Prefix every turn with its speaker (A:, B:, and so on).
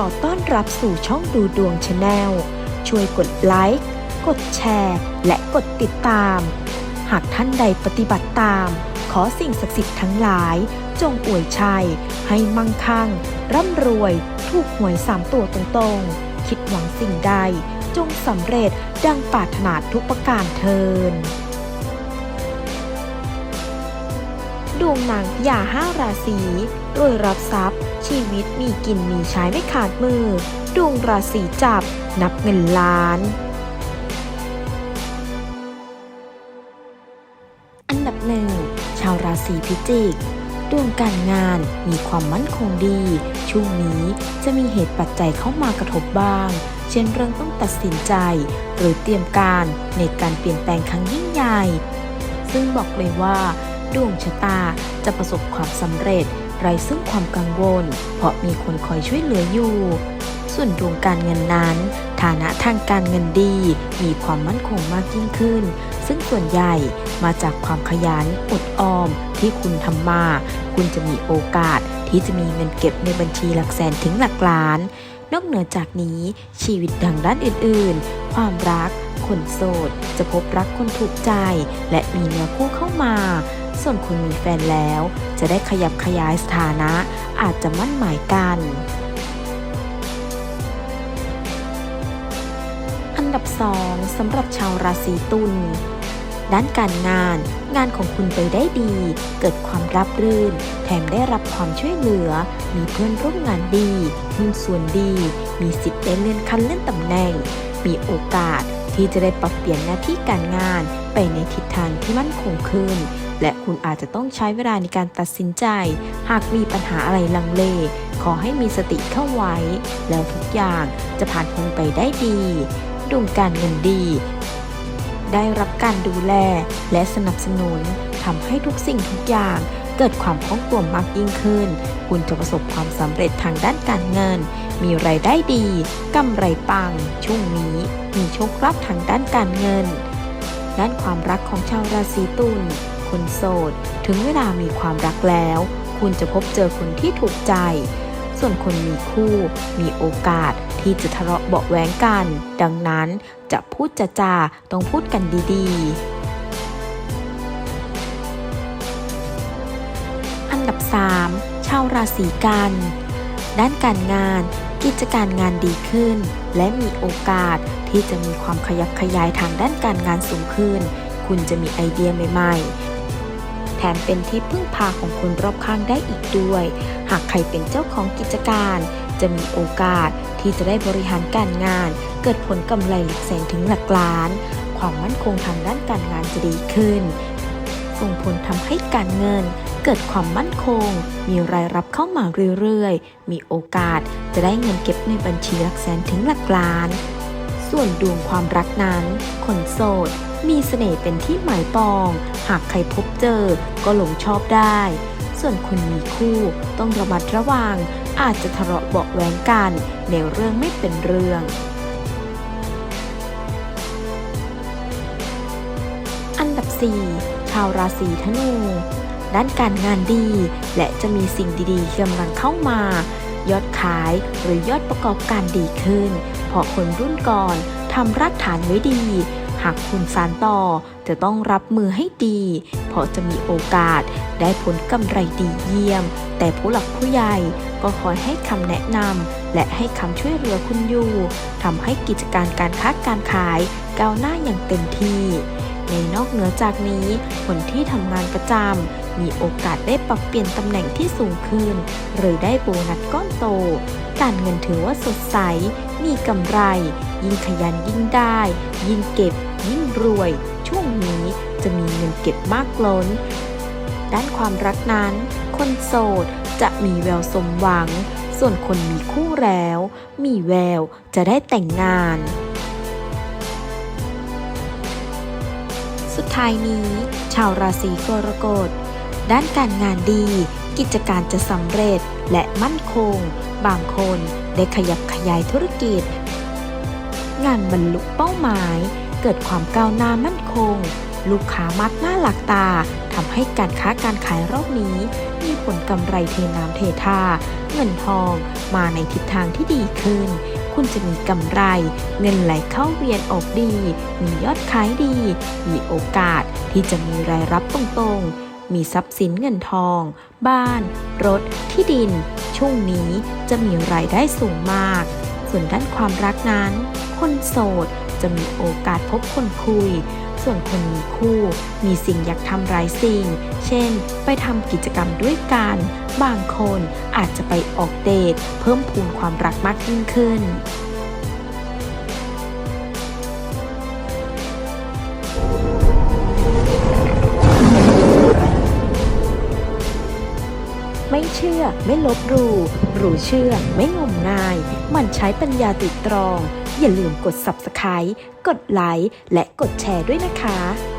A: ขอต้อนรับสู่ช่องดูดวงชาแนล ช่วยกดไลค์ กดแชร์ และกดติดตาม หากท่านใดปฏิบัติตาม ขอสิ่งศักดิ์สิทธิ์ทั้งหลาย จงอวยชัย ให้มั่งคั่ง ร่ำรวย ถูกหวยสามตัวตรงๆ คิดหวังสิ่งใด จงสำเร็จดังปรารถนาทุกประการเทินดวงนางพญาห้าราศีรวยรับทรัพย์ ชีวิตมีกินมีใช้ไม่ขาดมือ ดวงราศีจับ นับเงินล้าน อันดับหนึ่งชาวราศีพิจิก ดวงการงานมีความมั่นคงดี ช่วงนี้จะมีเหตุปัจจัยเข้ามากระทบบ้าง เช่นเรื่องต้องตัดสินใจ หรือเตรียมการในการเปลี่ยนแปลงครั้งยิ่งใหญ่ ซึ่งบอกเลยว่า ดวงชะตาจะประสบความสำเร็จไร้ซึ่งความกังวล เพราะมีคนคอยช่วยเหลืออยู่ ส่วนดวงการเงินนั้น ฐานะทางการเงินดี มีความมั่นคงมากยิ่งขึ้น ซึ่งส่วนใหญ่มาจากความขยันอดออมที่คุณทำมา คุณจะมีโอกาสที่จะมีเงินเก็บในบัญชีหลักแสนถึงหลักล้านนอกเหนือจากนี้ชีวิตดังด้านอื่น ความรัก คนโสด จะพบรักคนถูกใจ และมีเนื้อคู่เข้ามา ส่วนคุณมีแฟนแล้ว จะได้ขยับขยายสถานะ อาจจะมั่นหมายกัน อันดับ 2สำหรับชาวราศีตุล ด้านการงาน งานของคุณไปได้ดี เกิดความรับรื่น แถมได้รับความช่วยเหลือ มีเพื่อนร่วมงานดีหุ้นส่วนดี มีสิทธิ์ได้เลื่อนขั้นเลื่อนตำแหน่ง มีโอกาสที่จะได้ปรับเปลี่ยนหน้าที่การงานไปในทิศทางที่มั่นคงขึ้น และคุณอาจจะต้องใช้เวลาในการตัดสินใจ หากมีปัญหาอะไรลังเล ขอให้มีสติเข้าไว้ แล้วทุกอย่างจะผ่านพ้นไปได้ดีดวงการเงินดี ได้รับการดูแลและสนับสนุนทำให้ทุกสิ่งทุกอย่างเกิดความคล่องตัวมากยิ่งขึ้น คุณจะประสบความสำเร็จทางด้านการเงิน มีไรายได้ดีกำไรปัง ช่วงนี้ มีโชคลาภทางด้านการเงิน ด้านความรักของชาวราศีตุลคนโสด ถึงเวลามีความรักแล้ว คุณจะพบเจอคนที่ถูกใจ ส่วนคนมีคู่ มีโอกาสที่จะทะเลาะเบาะแว้งกัน ดังนั้นจะพูดจะจาต้องพูดกันดีๆ อันดับ 3 ชาวราศีกัน ด้านการงานกิจการงานดีขึ้น และมีโอกาสที่จะมีความขยับขยายทางด้านการงานสูงขึ้น คุณจะมีไอเดียใหม่ๆ แถมเป็นที่พึ่งพาของคนรอบข้างได้อีกด้วย หากใครเป็นเจ้าของกิจการ จะมีโอกาสที่จะได้บริหารการงาน เกิดผลกำไรหลักแสนถึงหลักล้าน ความมั่นคงทางด้านการงานจะดีขึ้น ส่งผลทำให้การเงินเกิดความมั่นคง มีรายรับเข้ามาเรื่อยๆ มีโอกาสจะได้เงินเก็บในบัญชีหลักแสนถึงหลักล้าน ส่วนดวงความรักนั้น คนโสด มีเสน่ห์เป็นที่หมายปอง หากใครพบเจอก็หลงชอบได้ ส่วนคนมีคู่ต้องระมัดระวัง อาจจะทะเลาะเบาะแว้งกันในเรื่องไม่เป็นเรื่อง อันดับ 4 ชาวราศีธนูด้านการงานดีและจะมีสิ่งดีๆกำลังเข้ามา ยอดขายหรือยอดประกอบการดีขึ้น เพราะคนรุ่นก่อนทำรากฐานไว้ดี หากคุณสานต่อจะต้องรับมือให้ดี เพราะจะมีโอกาสได้ผลกำไรดีเยี่ยม แต่ผู้หลักผู้ใหญ่ก็คอยให้คำแนะนำและให้คำช่วยเหลือคุณอยู่ทำให้กิจการการค้าการขายก้าวหน้าอย่างเต็มที่ ในนอกเหนือจากนี้คนที่ทำงานประจำ มีโอกาสได้ปรับเปลี่ยนตำแหน่งที่สูงขึ้น หรือได้โบนัสก้อนโต การเงินถือว่าสดใส มีกำไร ยิ่งขยันยิ่งได้ ยิ่งเก็บ ยิ่งรวย ช่วงนี้จะมีเงินเก็บมากล้น ด้านความรักนั้น คนโสดจะมีแววสมหวัง ส่วนคนมีคู่แล้ว มีแววจะได้แต่งงานสุดท้ายนี้ ชาวราศีกรกฎ ด้านการงานดี กิจการจะสำเร็จและมั่นคง บางคนได้ขยับขยายธุรกิจ งานบรรลุเป้าหมาย เกิดความก้าวหน้ามั่นคง ลูกค้ามากหน้าหลักตาทำให้การค้าการขายรอบนี้ มีผลกำไรเทน้ำเทท่า เงินทองมาในทิศทางที่ดีขึ้น คุณจะมีกำไร เงินไหลเข้าเวียนออกดี มียอดขายดี มีโอกาสที่จะมีรายรับตรงๆ มีทรัพย์สินเงินทอง บ้าน รถ ที่ดิน ช่วงนี้จะมีรายได้สูงมาก ส่วนด้านความรักนั้น คนโสดจะมีโอกาสพบคนคุย ส่วนคนมีคู่ มีสิ่งอยากทำหลายสิ่ง เช่น ไปทำกิจกรรมด้วยกัน บางคนอาจจะไปออกเดท เพิ่มพูนความรักมากยิ่งขึ้น ไม่เชื่อ ไม่ลบหลู่รู้เชื่อ ไม่งมงาย มันใช้ปัญญาติดตรอง อย่าลืมกด Subscribe กดไลค์และกดแชร์ด้วยนะคะ